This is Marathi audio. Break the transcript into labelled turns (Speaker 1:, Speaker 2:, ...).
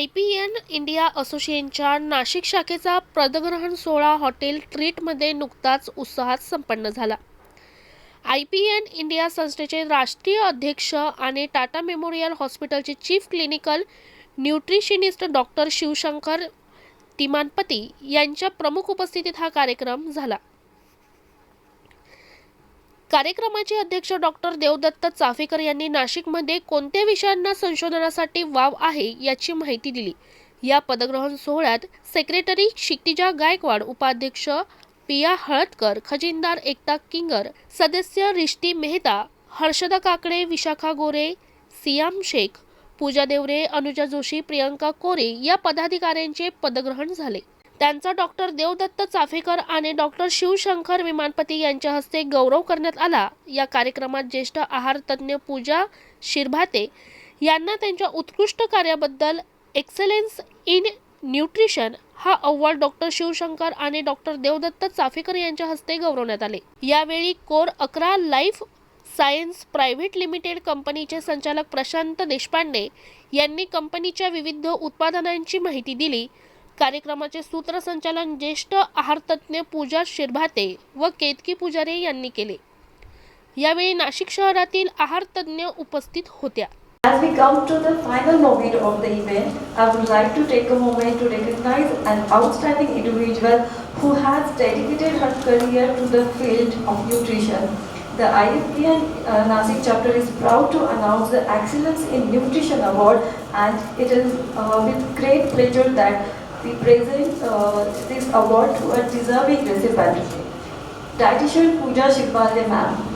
Speaker 1: आय पी एन इंडिया असोसिएशनच्या नाशिक शाखेचा पदग्रहण सोहळा हॉटेल ट्रीटमध्ये नुकताच उत्साहात संपन्न झाला. आय पी एन इंडिया संस्थेचे राष्ट्रीय अध्यक्ष आणि टाटा मेमोरियल हॉस्पिटलचे chief clinical nutritionist doctor Shivshankar Timanpati यांच्या प्रमुख उपस्थितीत हा कार्यक्रम झाला. कार्यक्रमाचे अध्यक्ष डॉक्टर देवदत्त चाफेकर यांनी नाशिकमध्ये कोणत्या विषयांना संशोधनासाठी वाव आहे याची माहिती दिली. या पदग्रहण सोहळ्यात सेक्रेटरी क्षितिजा गायकवाड उपाध्यक्ष पिया हळदकर खजिनदार एकता किंगर सदस्य रिष्टी मेहता हर्षदा काकडे विशाखा गोरे सियाम शेख पूजा देवरे अनुजा जोशी प्रियंका कोरे या पदाधिकाऱ्यांचे पदग्रहण झाले. त्यांचा डॉक्टर देवदत्त चाफेकर आणि डॉक्टर शिवशंकर विमानपती यांच्या हस्ते गौरव करण्यात आला. या कार्यक्रमात ज्येष्ठ आहार तज्ज्ञ पूजा शिरभाते यांना त्यांच्या उत्कृष्ट कार्याबद्दल एक्सलेन्स इन न्यूट्रिशन हा अव्वल डॉक्टर शिवशंकर आणि डॉक्टर देवदत्त चाफेकर यांच्या हस्ते गौरवण्यात आले. यावेळी कोर अकरा लाईफ सायन्स प्रायव्हेट लिमिटेड कंपनीचे संचालक प्रशांत देशपांडे यांनी कंपनीच्या विविध उत्पादनांची माहिती दिली. कार्यक्रमाचे सूत्रसंचालन ज्येष्ठ आहारतज्ज्ञ पूजा शिरभाते व केतकी पुजारे यांनी केले यावेळी नाशिक शहरातील आहारतज्ज्ञ उपस्थित होत्या
Speaker 2: As we come to the final moment of the event, I would like to take a moment to recognize an outstanding individual who has dedicated her career to the field of nutrition. The IFPN uh, Nasik chapter is proud to announce the Excellence in Nutrition Award and it is uh, with great pleasure that we present uh, this award to a deserving recipient. Dietitian Pooja Shibale ma'am.